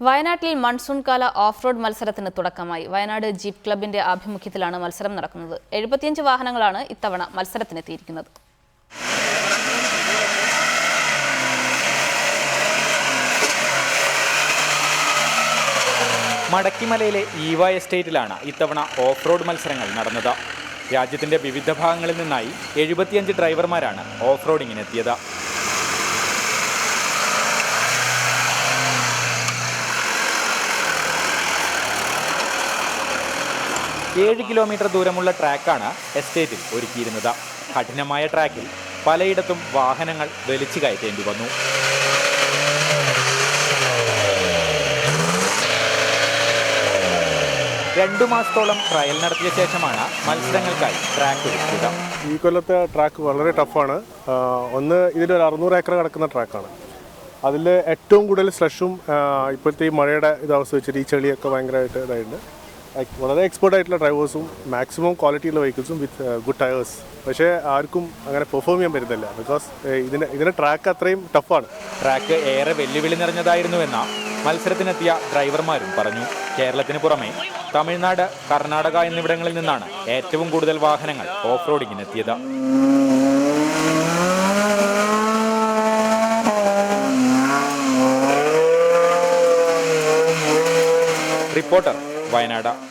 വയനാട്ടിൽ മൺസൂൺ കാല off road മത്സരത്തിന് തുടക്കമായി. വയനാട് ജീപ്പ് ക്ലബിന്റെ ആഭിമുഖ്യത്തിലാണ് മത്സരം നടക്കുന്നത്. എഴുപത്തിയഞ്ച് വാഹനങ്ങളാണ് ഇത്തവണ മത്സരത്തിനെത്തിയിരിക്കുന്നത്. മടക്കിമലയിലെ ഈവ എസ്റ്റേറ്റിലാണ് ഇത്തവണ ഓഫ് റോഡ് മത്സരങ്ങൾ നടന്നത്. രാജ്യത്തിന്റെ വിവിധ ഭാഗങ്ങളിൽ നിന്നായി എഴുപത്തിയഞ്ച് ഡ്രൈവർമാരാണ് ഓഫ് റോഡിങ്ങിനെത്തിയത് ഏഴ് കിലോമീറ്റർ ദൂരമുള്ള ട്രാക്കാണ് എസ്റ്റേറ്റിൽ ഒരുക്കിയിരുന്നത്. കഠിനമായ ട്രാക്കിൽ പലയിടത്തും വാഹനങ്ങൾ വലിച്ചു കയറ്റേണ്ടി വന്നു. രണ്ടു മാസത്തോളം ട്രയൽ നടത്തിയ ശേഷമാണ് മത്സരങ്ങൾക്കായി ട്രാക്ക് ഒരുക്കിയത്. ഈ കൊല്ലത്തെ ട്രാക്ക് വളരെ ടഫാണ്. ഒന്ന് ഇതിലൊരു അറുന്നൂറ് ഏക്കർ കിടക്കുന്ന ട്രാക്കാണ്. അതിൽ ഏറ്റവും കൂടുതൽ സ്ലഷും ഇപ്പോഴത്തെ ഈ മഴയുടെ ഇതവസ്ഥ വെച്ചിട്ട് ഈ ചെളിയൊക്കെ ഭയങ്കരമായിട്ട് ഇതായിട്ടുണ്ട്. വളരെ എക്സ്പേർട്ട് ആയിട്ടുള്ള ഡ്രൈവേഴ്സും മാക്സിമം ക്വാളിറ്റിയുള്ള വെഹിക്കിൾസും വിത്ത് ഗുഡ് ടയേഴ്സ് പക്ഷേ ആർക്കും അങ്ങനെ പെർഫോം ചെയ്യാൻ പറ്റുന്നില്ല. ബിക്കോസ് ഇതിന് ഇതിന്റെ ട്രാക്ക് അത്രയും ടഫാണ് ട്രാക്ക് ഏറെ വെല്ലുവിളി നിറഞ്ഞതായിരുന്നുവെന്ന മത്സരത്തിനെത്തിയ ഡ്രൈവർമാരും പറഞ്ഞു. കേരളത്തിന് പുറമെ തമിഴ്നാട് കർണാടക എന്നിവിടങ്ങളിൽ നിന്നാണ് ഏറ്റവും കൂടുതൽ വാഹനങ്ങൾ ഓഫ് റോഡിങ്ങിനെത്തിയത് റിപ്പോർട്ടർ വയനാട്.